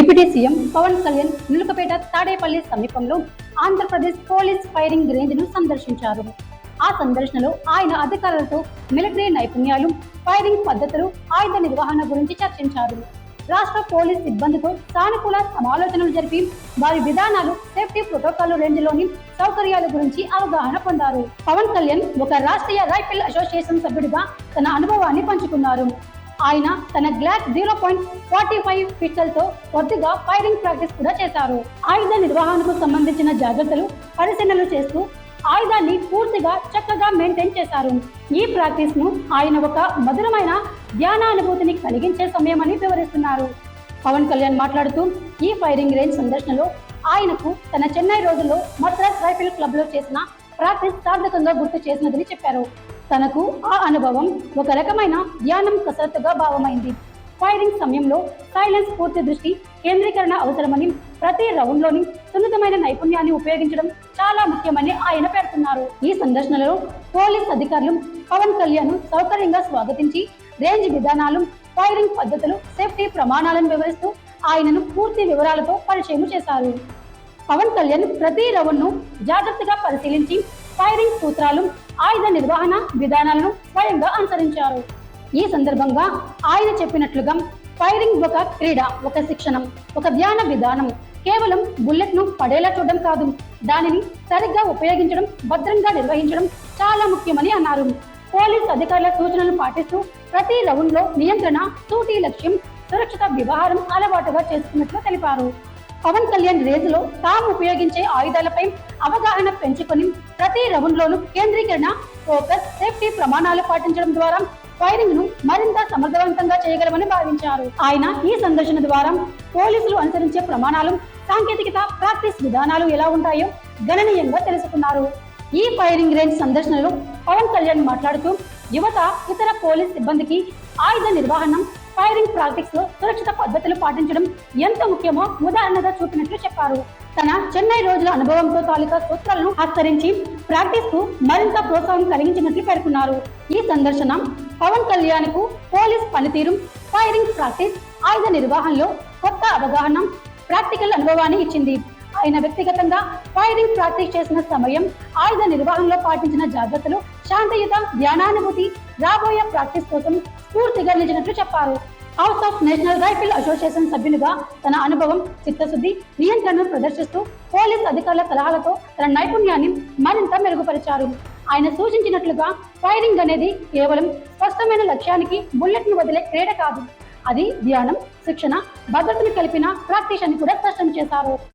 Deputy CM Pawan Kalyan Nulakapeta Tadepalli సమీపంలో Andhra Pradesh police firing రేంజ్ను సందర్శించారు. ఆ సందర్శనలో ఆయన అధికారులతో మిలిటరీ నైపుణ్యాలు ఫైరింగ్ పద్ధతులు ఆయుధ నిర్వహణ గురించి చర్చించారు. రాష్ట్ర పోలీస్ సిబ్బందితో సానుకూల సమాలోచనలు జరిపి వారి విధానాలు సేఫ్టీ ప్రోటోకాల్ రేంజ్లోని సౌకర్యాల గురించి అవగాహన పొందారు. పవన్ కళ్యాణ్ ఒక రాష్ట్రీయ రైఫిల్ అసోసియేషన్ సభ్యుడిగా తన అనుభవాన్ని పంచుకున్నారు. ఆయన తన glass zero point forty five పిక్సెల్తో కొద్దిగా ఫైరింగ్ ప్రాక్టీస్ కూడా చేశారు. ఆయుధ నిర్వహణకు సంబంధించిన జాగ్రత్తలు పరిశీలనలు చేస్తూ ఆయుధాన్ని పూర్తిగా చక్కగా మెయింటైన్ చేశారు. ఈ ప్రాక్టీస్ను ఆయన ఒక మధురమైన ధ్యానానుభూతిని కలిగించే సమయమని వివరిస్తున్నారు. పవన్ కళ్యాణ్ మాట్లాడుతూ ఈ ఫైరింగ్ రేంజ్ సందర్శనలో ఆయనకు తన చెన్నై రోజుల్లో మద్రాస్ రైఫిల్ క్లబ్లో చేసిన ప్రాక్టీస్ సార్థకంగా గుర్తు చేసినదని చెప్పారు. తనకు ఆ అనుభవం ఒక రకమైన ధ్యానం కసరత్తుగా భావమైంది. ఫైరింగ్ సమయంలో సైలెన్స్ పూర్తి దృష్టి కేంద్రీకరణ అవసరమని ప్రతి రౌండ్లోని సున్నితమైన నైపుణ్యాన్ని ఉపయోగించడం చాలా ముఖ్యమని ఆయన పేర్కొన్నారు. ఈ సందర్శనలో పోలీస్ అధికారులు పవన్ కళ్యాణ్ సౌకర్యంగా స్వాగతించి రేంజ్ విధానాలు ఫైరింగ్ పద్ధతులు సేఫ్టీ ప్రమాణాలను వివరిస్తూ ఆయనను పూర్తి వివరాలతో పరిచయం చేశారు. పవన్ కళ్యాణ్ ప్రతి రౌండ్ను జాగ్రత్తగా పరిశీలించి ఫైరింగ్ సూత్రాలు ఆయుధ నిర్వహణ విధానాలను స్వయంగా అనుసరించారు. ఈ సందర్భంగా ఆయన చెప్పినట్లుగా ఫైరింగ్ ఒక క్రీడ ఒక శిక్షణం ఒక ధ్యాన విధానం. కేవలం బుల్లెట్ను పడేలా చూడడం కాదు దానిని సరిగ్గా ఉపయోగించడం భద్రంగా నిర్వహించడం చాలా ముఖ్యమని అన్నారు. పోలీస్ అధికారుల సూచనలు పాటిస్తూ ప్రతి రౌండ్లో నియంత్రణ సూటి లక్ష్యం సురక్షిత వ్యవహారం అలవాటుగా చేసుకున్నట్లు తెలిపారు. పవన్ కళ్యాణ్ రేజులో తాము ఉపయోగించే ఆయుధాలపై అవగాహన పెంచుకొని ప్రతి రౌండ్లోనూ కేంద్రీకరణ ఫోకస్ సేఫ్టీ ప్రమాణాలు పాటించడం ద్వారా ఫైరింగ్ను మరింత సమర్థవంతంగా చేయగలమని భావించారు. ఆయన ఈ సందర్శన ద్వారా పోలీసులు అనుసరించే ప్రమాణాలు సాంకేతికత ప్రాక్టీస్ విధానాలు ఎలా ఉంటాయో గణనీయంగా తెలుసుకున్నారు. ఈ ఫైరింగ్ రేంజ్ సందర్శనలో పవన్ కళ్యాణ్ మాట్లాడుతూ యువత ఇతర పోలీస్ సిబ్బందికి ఆయుధ నిర్వహణ ఫైరింగ్ ప్రాక్టీస్లో సురక్షిత పద్ధతులు పాటించడం ఎంత ముఖ్యమో ఉదాహరణగా చూపినట్లు చెప్పారు. తన చెన్నై రోజుల అనుభవంతో తాలూకా సూత్రాలను ఆచరించి ప్రాక్టీస్కు మరింత ప్రోత్సాహం కలిగించినట్లు పేర్కొన్నారు. ఈ సందర్శన పవన్ కళ్యాణ్కు పోలీస్ పనితీరు ఫైరింగ్ ప్రాక్టీస్ ఆయుధ నిర్వహణలో కొత్త అవగాహన ప్రాక్టికల్ అనుభవాన్ని ఇచ్చింది. ఆయన వ్యక్తిగతంగా ఫైరింగ్ ప్రాక్టీస్ చేసిన సమయం ఆయుధ నిర్వహణలో పాటించిన జాగ్రత్తలు శాంతియుత ధ్యానానుభూతి రాబోయే ప్రాక్టీస్ కోసం స్ఫూర్తిగా నిలిచినట్లు చెప్పారు. House of national rifle association సభ్యునిగా తన అనుభవం చిత్తశుద్ధి నియంత్రణను ప్రదర్శిస్తూ పోలీస్ అధికారుల సలహాలతో తన నైపుణ్యాన్ని మరింత మెరుగుపరిచారు. ఆయన సూచించినట్లుగా ఫైరింగ్ అనేది కేవలం స్పష్టమైన లక్ష్యానికి బుల్లెట్ను వదిలే క్రీడ కాదు. అది ధ్యానం శిక్షణ భద్రతను కలిపిన ప్రాక్టీస్ అని కూడా స్పష్టం చేశారు.